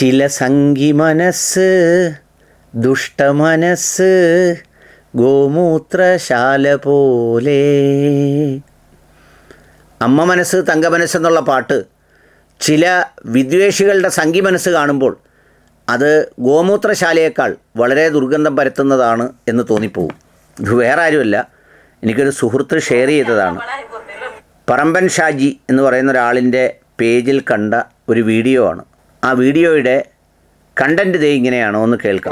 ചില സംഗി മനസ്സ് ദുഷ്ടമനസ്സ് ഗോമൂത്രശാല പോലെ. അമ്മ മനസ്സ് തങ്ക മനസ്സെന്നുള്ള പാട്ട് ചില വിദ്വേഷികളുടെ സംഗി മനസ്സ് കാണുമ്പോൾ അത് ഗോമൂത്രശാലയേക്കാൾ വളരെ ദുർഗന്ധം പരത്തുന്നതാണ് എന്ന് തോന്നിപ്പോവും. ഇത് വേറെ ആരുമല്ല എനിക്കൊരു സുഹൃത്ത് ഷെയർ ചെയ്തതാണ്. പറമ്പൻ ഷാജി എന്ന് പറയുന്ന ഒരാളിന്റെ പേജിൽ കണ്ട ഒരു വീഡിയോ ആണ്. ആ വീഡിയോയുടെ കണ്ടന്റ് ദേ ഇങ്ങനെയാണോ ഒന്ന് കേൾക്കാം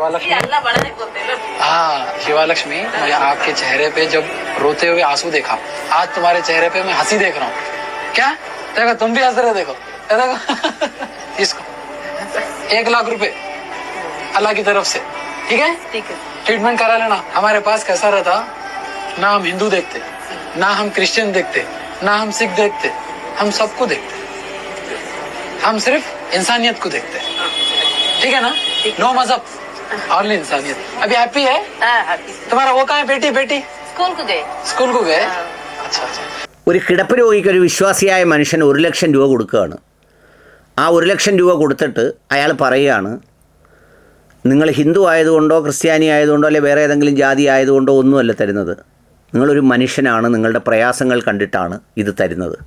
हाँ शिवालक्ष्मी मैं आपके चेहरे पे जब रोते हुए आंसू देखा आज तुम्हारे चेहरे पे मैं हंसी देख रहा हूँ क्या देखो तुम भी हंस रहे हो देखो ये देखो इसको एक लाख रुपए अल्लाह की तरफ से ठीक है ठीक है ट्रीटमेंट करा लेना हमारे पास कैसा रहता ना हम हिंदू देखते ना हम क्रिश्चियन देखते ना हम सिख देखते हम सबको देखते हम सिर्फ इंसानियत को देखते ठीक है ना नो मजहब ऑनली इंसानियत अभी हैप्पी है हाँ हैप्पी तुम्हारा वो कहाँ है बेटी बेटी स्कूल को गए स्कूल को गए अच्छा अच्छा ഒരു കിടപ്പ് രോഗിക്ക് ഒരു വിശ്വാസിയായ മനുഷ്യൻ ഒരു ലക്ഷം രൂപ കൊടുക്കുകയാണ് ആ ഒരു ലക്ഷം രൂപ കൊടുത്തിട്ട് അയാൾ പറയുകയാണ് നിങ്ങൾ ഹിന്ദു ആയതുകൊണ്ടോ ക്രിസ്ത്യാനി ആയതുകൊണ്ടോ അല്ലെ വേറെ ഏതെങ്കിലും ജാതി ആയതുകൊണ്ടോ ഒന്നുമല്ല തരുന്നത് നിങ്ങളൊരു മനുഷ്യനാണ് നിങ്ങളുടെ പ്രയാസങ്ങൾ കണ്ടിട്ടാണ് ഇത് തരുന്നത്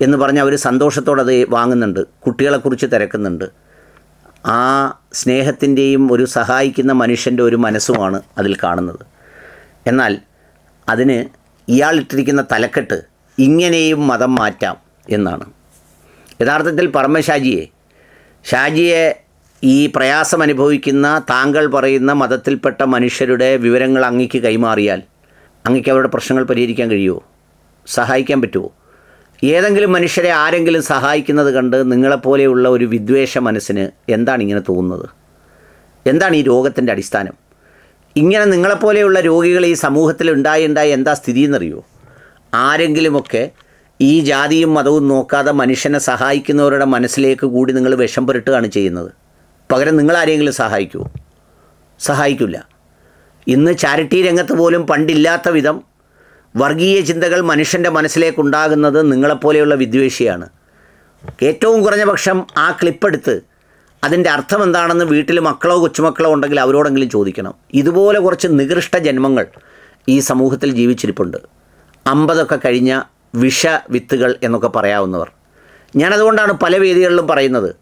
എന്ന് പറഞ്ഞ് അവർ സന്തോഷത്തോടെ അത് വാങ്ങുന്നുണ്ട്. കുട്ടികളെക്കുറിച്ച് തിരക്കുന്നുണ്ട്. ആ സ്നേഹത്തിന്റെയും ഒരു സഹായിക്കുന്ന മനുഷ്യന്റെ ഒരു മനസ്സുമാണ് അതിൽ കാണുന്നത്. എന്നാൽ അതിന് ഇയാളിട്ടിരിക്കുന്ന തലക്കെട്ട് ഇങ്ങനെയും മതം മാറ്റാം എന്നാണ്. യഥാർത്ഥത്തിൽ പരമശാജിയെ ഷാജിയെ ഈ പ്രയാസം അനുഭവിക്കുന്ന താങ്കൾ പറയുന്ന മതത്തിൽപ്പെട്ട മനുഷ്യരുടെ വിവരങ്ങൾ അങ്ങയ്ക്ക് കൈമാറിയാൽ അങ്ങയ്ക്ക് അവരുടെ പ്രശ്നങ്ങൾ പരിഹരിക്കാൻ കഴിയുമോ? സഹായിക്കാൻ പറ്റുമോ? ഏതെങ്കിലും മനുഷ്യരെ ആരെങ്കിലും സഹായിക്കുന്നത് കണ്ട് നിങ്ങളെപ്പോലെയുള്ള ഒരു വിദ്വേഷ മനസ്സിന് എന്താണ് ഇങ്ങനെ തോന്നുന്നത്? എന്താണ് ഈ രോഗത്തിന്റെ അടിസ്ഥാനം? ഇങ്ങനെ നിങ്ങളെപ്പോലെയുള്ള രോഗികൾ ഈ സമൂഹത്തിൽ ഉണ്ടായി ഉണ്ടായി എന്താ സ്ഥിതി എന്നറിയോ? ആരെങ്കിലുമൊക്കെ ഈ ജാതിയും മതവും നോക്കാതെ മനുഷ്യനെ സഹായിക്കുന്നവരുടെ മനസ്സിലേക്ക് കൂടി നിങ്ങൾ വിഷം പുരട്ടുകയാണ് ചെയ്യുന്നത്. പകരം നിങ്ങൾ ആരെങ്കിലും സഹായിക്കുമോ സഹായിക്കില്ല. ഇന്ന് ചാരിറ്റി രംഗത്ത് പോലും പണ്ടില്ലാത്ത വിധം വർഗീയ ചിന്തകൾ മനുഷ്യന്റെ മനസ്സിലേക്കുണ്ടാകുന്നത് നിങ്ങളെപ്പോലെയുള്ള വിദ്വേഷിയാണ്. ഏറ്റവും കുറഞ്ഞ പക്ഷം ആ ക്ലിപ്പെടുത്ത് അതിന്റെ അർത്ഥം എന്താണെന്ന് വീട്ടിൽ മക്കളോ കൊച്ചുമക്കളോ ഉണ്ടെങ്കിൽ അവരോടെങ്കിലും ചോദിക്കണം. ഇതുപോലെ കുറച്ച് നികൃഷ്ട ജന്മങ്ങൾ ഈ സമൂഹത്തിൽ ജീവിച്ചിരിപ്പുണ്ട്. അമ്പതൊക്കെ കഴിഞ്ഞ വിഷ വിത്തുകൾ എന്നൊക്കെ പറയാവുന്നവർ. ഞാനതുകൊണ്ടാണ് പല വേദികളിലും പറയുന്നത്.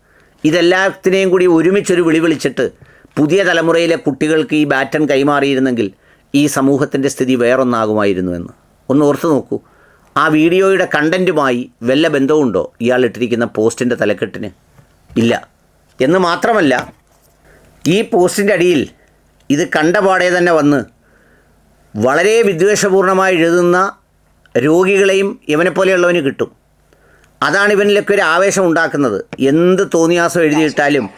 ഇതെല്ലാത്തിനെയും കൂടി ഒരുമിച്ചൊരു വിളി വിളിച്ചിട്ട് പുതിയ തലമുറയിലെ കുട്ടികൾക്ക് ഈ ബാറ്റൺ കൈമാറിയിരുന്നെങ്കിൽ ഈ സമൂഹത്തിന്റെ സ്ഥിതി വേറൊന്നാകുമായിരുന്നു എന്ന്. ഒന്ന് ഓർത്തു നോക്കൂ. ആ വീഡിയോയുടെ കണ്ടന്റുമായി വല്ല ബന്ധവുമുണ്ടോ? ഇയാൾ ഇട്ടിരിക്കുന്ന പോസ്റ്റിന്റെ തലക്കെട്ടിന്. ഇല്ല. എന്ന് മാത്രമല്ല ഈ പോസ്റ്റിന്റെ അടിയിൽ ഇത് കണ്ടപാടെ തന്നെ വന്ന് വളരെ വിദ്വേഷപൂർണമായി എഴുതുന്ന രോഗികളെയും ഇവനെ പോലെയുള്ളവന് കിട്ടും. അതാണ് ഇവനിലൊക്കെ ഒരു ആവേശം ഉണ്ടാക്കുന്നത്. എന്ത് തോന്നിയാസം എഴുതിയിട്ടാലും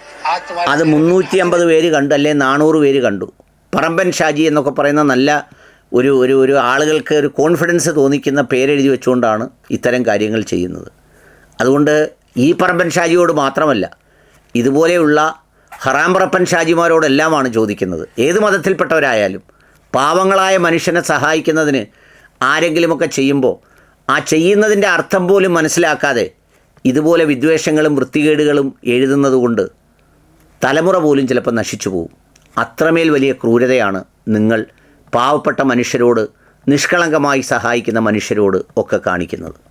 അത് മുന്നൂറ്റി അമ്പത് പേര് കണ്ടു അല്ലെങ്കിൽ നാനൂറ് പേര് കണ്ടു. പറമ്പൻ ഷാജി എന്നൊക്കെ പറയുന്ന നല്ല ഒരു ഒരു ഒരു ആളുകൾക്ക് ഒരു കോൺഫിഡൻസ് തോന്നിക്കുന്ന പേരെഴുതി വെച്ചുകൊണ്ടാണ് ഇത്തരം കാര്യങ്ങൾ ചെയ്യുന്നത്. അതുകൊണ്ട് ഈ പറമ്പൻ ഷാജിയോട് മാത്രമല്ല ഇതുപോലെയുള്ള ഹറാംപറപ്പൻ ഷാജിമാരോടെല്ലാമാണ് ചോദിക്കുന്നത്. ഏത് മതത്തിൽപ്പെട്ടവരായാലും പാവങ്ങളായ മനുഷ്യനെ സഹായിക്കുന്നതിന് ആരെങ്കിലുമൊക്കെ ചെയ്യുമ്പോൾ ആ ചെയ്യുന്നതിന്റെ അർത്ഥം പോലും മനസ്സിലാക്കാതെ ഇതുപോലെ വിദ്വേഷങ്ങളും വൃത്തികേടുകളും എഴുതുന്നതുകൊണ്ട് തലമുറ പോലും ചിലപ്പോൾ നശിച്ചു പോകും. അത്രമേൽ വലിയ ക്രൂരതയാണ് നിങ്ങൾ പാവപ്പെട്ട മനുഷ്യരോട് നിഷ്കളങ്കമായി സഹായിക്കുന്ന മനുഷ്യരോട് ഒക്കെ കാണിക്കുന്നത്.